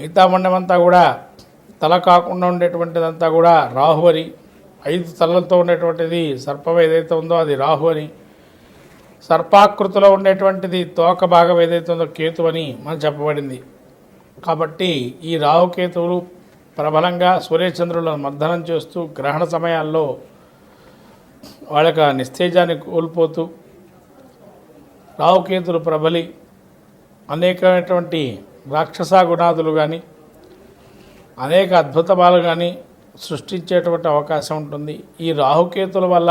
మిగతా మండమంతా కూడా తల కాకుండా ఉండేటువంటిదంతా కూడా రాహు అని ఐదు తలలతో ఉండేటువంటిది సర్పం ఏదైతే ఉందో అది రాహు అని సర్పాకృతిలో ఉండేటువంటిది తోక భాగం ఏదైతే ఉందో కేతు అని మనం చెప్పబడింది. కాబట్టి ఈ రాహుకేతువులు ప్రబలంగా సూర్యచంద్రులను మర్దనం చేస్తూ గ్రహణ సమయాల్లో వాళ్ళ యొక్క నిస్తేజాన్ని కోల్పోతూ రాహుకేతులు ప్రబలి అనేకమైనటువంటి రాక్షసాగుణాదులు కానీ అనేక అద్భుతమాలు కానీ సృష్టించేటువంటి అవకాశం ఉంటుంది. ఈ రాహుకేతుల వల్ల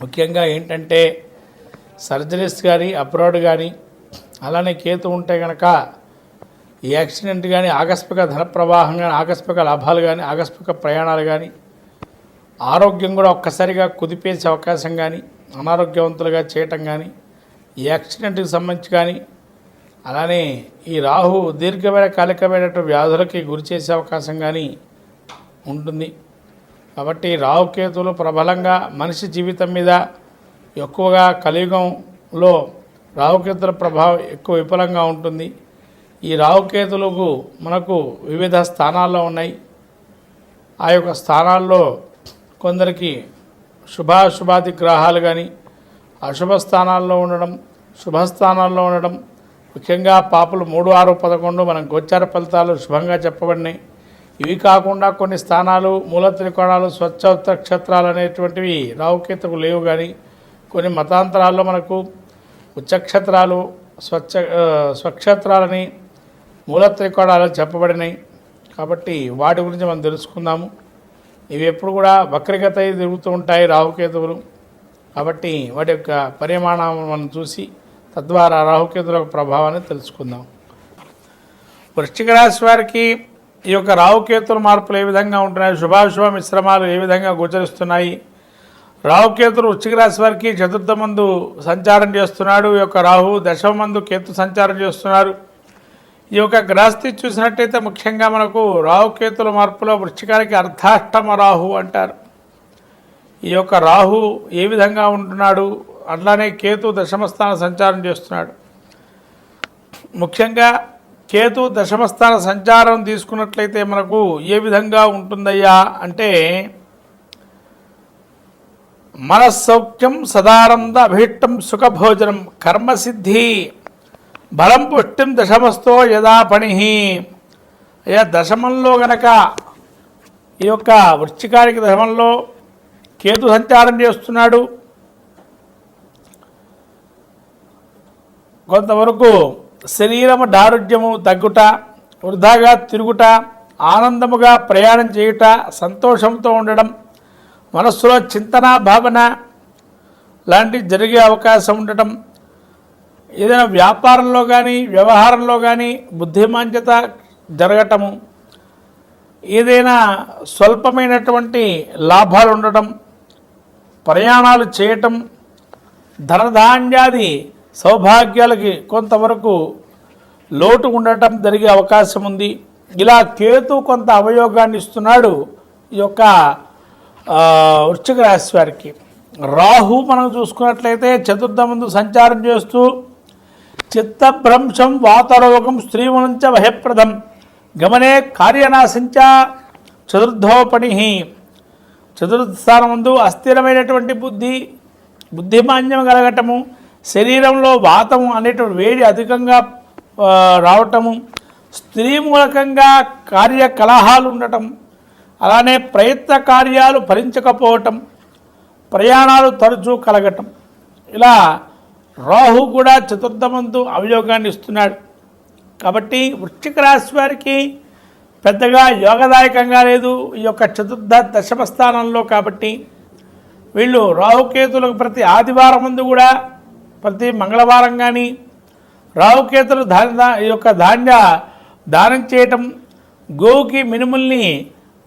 ముఖ్యంగా ఏంటంటే సర్జరీస్ కానీ అబ్రాడ్ కానీ అలానే కేతు ఉంటే కనుక ఈ యాక్సిడెంట్ కానీ ఆకస్మిక ధన ప్రవాహం కానీ ఆకస్మిక లాభాలు కానీ ఆకస్మిక ప్రయాణాలు కానీ ఆరోగ్యం కూడా ఒక్కసారిగా కుదిపేసే అవకాశం కానీ అనారోగ్యవంతులుగా చేయటం కానీ ఈ యాక్సిడెంట్కి సంబంధించి కానీ అలానే ఈ రాహు దీర్ఘమైన కాలికమైనటువంటి వ్యాధులకి గురి చేసే అవకాశం కానీ ఉంటుంది. కాబట్టి రాహుకేతువులు ప్రబలంగా మనిషి జీవితం మీద ఎక్కువగా కలియుగంలో రాహుకేతుల ప్రభావం ఎక్కువ విఫలంగా ఉంటుంది. ఈ రాహుకేతులకు మనకు వివిధ స్థానాల్లో ఉన్నాయి. ఆ యొక్క స్థానాల్లో కొందరికి శుభాశుభాది గ్రహాలు కానీ అశుభ స్థానాల్లో ఉండడం శుభస్థానాల్లో ఉండడం ముఖ్యంగా పాపులు మూడు ఆరు పదకొండు మనం గోచార ఫలితాలు శుభంగా చెప్పబడినాయి. ఇవి కాకుండా కొన్ని స్థానాలు మూల త్రికోణాలు స్వచ్ఛ క్షేత్రాలు అనేటువంటివి రావుకేతకు లేవు కానీ కొన్ని మతాంతరాల్లో మనకు ఉచ్చక్షేత్రాలు స్వచ్ఛ స్వక్షత్రాలని స్వక్షేత్రాలని మూల త్రికోణాలు చెప్పబడినాయి. కాబట్టి వాటి గురించి మనం తెలుసుకుందాము. ఇవి ఎప్పుడు కూడా వక్రగత తిరుగుతూ ఉంటాయి రావుకేతువులు కాబట్టి వాటి యొక్క పరిమాణం మనం చూసి తద్వారా రాహుకేతుల యొక్క ప్రభావాన్ని తెలుసుకుందాం. వృశ్చిక రాశి వారికి ఈ యొక్క రాహుకేతుల మార్పులు ఏ విధంగా ఉంటున్నాయి? శుభాశుభ మిశ్రమాలు ఏ విధంగా గోచరిస్తున్నాయి? రాహుకేతులు వృశ్చిక రాశి వారికి చతుర్థ మందు సంచారం చేస్తున్నాడు. ఈ యొక్క రాహు దశమ మందు కేతు సంచారం చేస్తున్నారు. ఈ యొక్క గ్రహస్థితి చూసినట్టయితే ముఖ్యంగా మనకు రాహుకేతుల మార్పులో వృశ్చికానికి అర్ధాష్టమ రాహు అంటారు. ఈ యొక్క రాహు ఏ విధంగా ఉంటున్నాడు? అట్లానే కేతు దశమస్థాన సంచారం చేస్తున్నాడు. ముఖ్యంగా కేతు దశమస్థాన సంచారం తీసుకున్నట్లయితే మనకు ఏ విధంగా ఉంటుందయ్యా అంటే మనస్సౌఖ్యం సదానంద అభీష్టం సుఖభోజనం కర్మసిద్ధి బలం పుష్టిం దశమస్తో యదా పని. అయ్యా దశమంలో గనక ఈ యొక్క వృశ్చికానికి దశమంలో కేతు సంచారం చేస్తున్నాడు కొంతవరకు శరీరము దారుఢ్యము తగ్గుట వృధాగా తిరుగుట ఆనందముగా ప్రయాణం చేయుట సంతోషంతో ఉండడం మనస్సులో చింతన భావన లాంటివి జరిగే అవకాశం ఉండటం ఏదైనా వ్యాపారంలో కానీ వ్యవహారంలో కానీ బుద్ధిమాంద్యత జరగటము ఏదైనా స్వల్పమైనటువంటి లాభాలు ఉండటం ప్రయాణాలు చేయటం ధనధాన్యాది సౌభాగ్యాలకి కొంతవరకు లోటు ఉండటం జరిగే అవకాశం ఉంది. ఇలా కేతు కొంత అవయోగాన్ని ఇస్తున్నాడు ఈ యొక్క ఆ, వృశ్చిక రాశి వారికి. రాహు మనం చూసుకున్నట్లయితే చతుర్థ ముందు సంచారం చేస్తూ చిత్తభ్రంశం వాతరోగం స్త్రీమునంచ భయప్రదం గమనే కార్యనాశంచ చతుర్థోపణి చతుర్థ స్థానం ముందు అస్థిరమైనటువంటి బుద్ధి బుద్ధిమాన్యం కలగటము శరీరంలో వాతం అనేటువంటి వేడి అధికంగా రావటము స్త్రీ మూలకంగా కార్యకలహాలు ఉండటం అలానే ప్రయత్న కార్యాలు ఫలించకపోవటం ప్రయాణాలు తరచూ కలగటం. ఇలా రాహు కూడా చతుర్థమందు అభియోగాన్ని ఇస్తున్నాడు. కాబట్టి వృశ్చిక రాశి వారికి పెద్దగా యోగదాయకంగా లేదు ఈ యొక్క చతుర్థ దశమ స్థానంలో కాబట్టి వీళ్ళు రాహుకేతులకు ప్రతి ఆదివారం ముందు కూడా ప్రతి మంగళవారం కానీ రాహుకేతులు ధాన్య ఈ యొక్క ధాన్య దానం చేయటం గోవుకి మినుముల్ని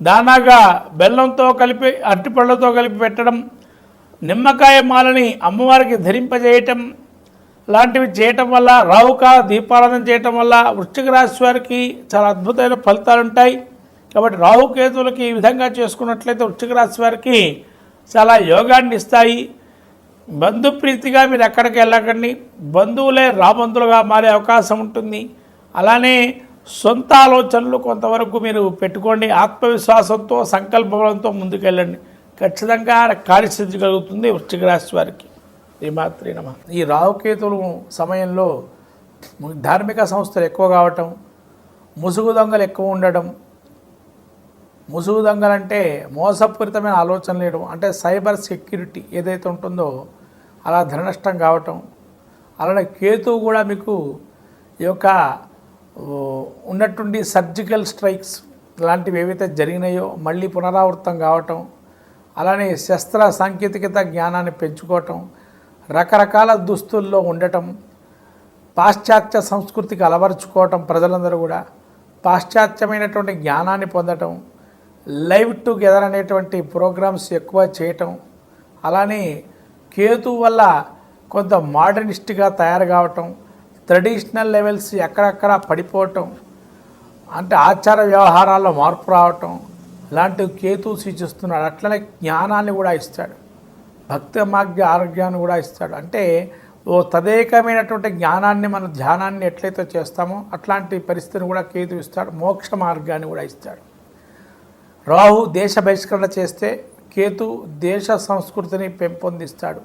దానాగా బెల్లంతో కలిపి అరటిపళ్ళతో కలిపి పెట్టడం నిమ్మకాయ మాలని అమ్మవారికి ధరింపజేయటం లాంటివి చేయటం వల్ల రావుక దీపారాధన చేయటం వల్ల వృశ్చిక రాశి వారికి చాలా అద్భుతమైన ఫలితాలు ఉంటాయి. కాబట్టి రాహుకేతువులకి ఈ విధంగా చేసుకున్నట్లయితే వృశ్చిక రాశి వారికి చాలా యోగాన్ని ఇస్తాయి. బంధుప్రీతిగా మీరు ఎక్కడికి వెళ్ళకండి. బంధువులే రాబంధులుగా మారే అవకాశం ఉంటుంది. అలానే సొంత ఆలోచనలు కొంతవరకు మీరు పెట్టుకోండి. ఆత్మవిశ్వాసంతో సంకల్పంతో ముందుకెళ్ళండి. ఖచ్చితంగా కార్యసిద్ధి కలుగుతుంది వృశ్చిక రాశి వారికి. ఈ నమ. ఈ రావుకేతులు సమయంలో ధార్మిక సంస్థలు ఎక్కువ కావటం ముసుగు దొంగలు ఎక్కువ ఉండడం ముసుగు దొంగలంటే మోసపూరితమైన ఆలోచన లేడం అంటే సైబర్ సెక్యూరిటీ ఏదైతే ఉంటుందో అలా ధననష్టం కావటం. అలానే కేతువు కూడా మీకు ఈ యొక్క ఉన్నటువంటి సర్జికల్ స్ట్రైక్స్ లాంటివి ఏవైతే జరిగినాయో మళ్ళీ పునరావృతం కావటం. అలానే శస్త్ర సాంకేతికత జ్ఞానాన్ని పెంచుకోవటం. రకరకాల దుస్తుల్లో ఉండటం. పాశ్చాత్య సంస్కృతికి అలవరుచుకోవటం ప్రజలందరూ కూడా. పాశ్చాత్యమైనటువంటి జ్ఞానాన్ని పొందటం. లైవ్ టుగెదర్ అనేటువంటి ప్రోగ్రామ్స్ ఎక్కువ చేయటం. అలానే కేతు వల్ల కొంత మోడర్నిస్ట్గా తయారు కావటం ట్రెడిషనల్ లెవెల్స్ ఎక్కడెక్కడ పడిపోవటం అంటే ఆచార వ్యవహారాల్లో మార్పు రావటం ఇలాంటివి కేతు సూచిస్తున్నాడు. అట్లనే జ్ఞానాన్ని కూడా ఇస్తాడు. భక్తి మార్గ ఆరోగ్యాన్ని కూడా ఇస్తాడు. అంటే ఓ తదేకమైనటువంటి జ్ఞానాన్ని మన ధ్యానాన్ని ఎట్లయితే చేస్తామో అట్లాంటి పరిస్థితిని కూడా కేతు ఇస్తాడు. మోక్ష మార్గాన్ని కూడా ఇస్తాడు. రాహు దేశ బహిష్కరణ చేస్తే కేతు దేశ సంస్కృతిని పెంపొందిస్తాడు.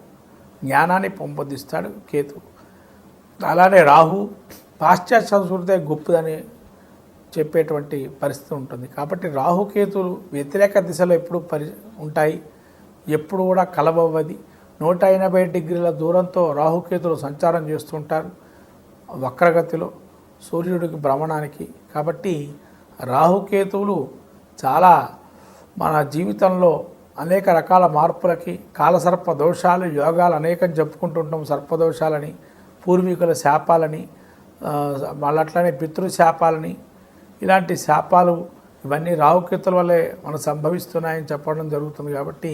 జ్ఞానాన్ని పెంపొందిస్తాడు కేతు. అలానే రాహు పాశ్చాత్య సంస్కృతి గొప్పదని చెప్పేటువంటి పరిస్థితి ఉంటుంది. కాబట్టి రాహుకేతులు వ్యతిరేక దిశలో ఎప్పుడు పరి ఉంటాయి. ఎప్పుడు కూడా కలబవ్వది నూట ఎనభై డిగ్రీల దూరంతో రాహుకేతులు సంచారం చేస్తుంటారు వక్రగతిలో సూర్యుడికి భ్రమణానికి. కాబట్టి రాహుకేతువులు చాలా మన జీవితంలో అనేక రకాల మార్పులకి కాలసర్ప దోషాలు యోగాలు అనేకం చెప్పుకుంటుంటాం సర్పదోషాలని పూర్వీకుల శాపాలని ఆ, మళ్ళీ అట్లనే పితృ శాపాలని ఇలాంటి శాపాలు ఇవన్నీ రాహుకేతుల వల్లే మనకు సంభవిస్తున్నాయని చెప్పడం జరుగుతుంది కాబట్టి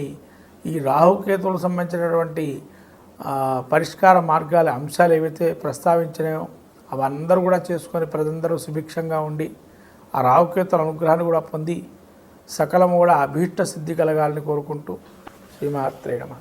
ఈ రాహుకేతువులకు సంబంధించినటువంటి పరిష్కార మార్గాల అంశాలు ఏవైతే ప్రస్తావించినాయో అవి అందరూ కూడా చేసుకొని ప్రజలందరూ సుభిక్షంగా ఉండి ఆ రాహుకేతుల అనుగ్రహాన్ని కూడా పొంది సకలము కూడా అభీష్ట సిద్ధి కలగాలని కోరుకుంటూ శ్రీమాత్రేయమ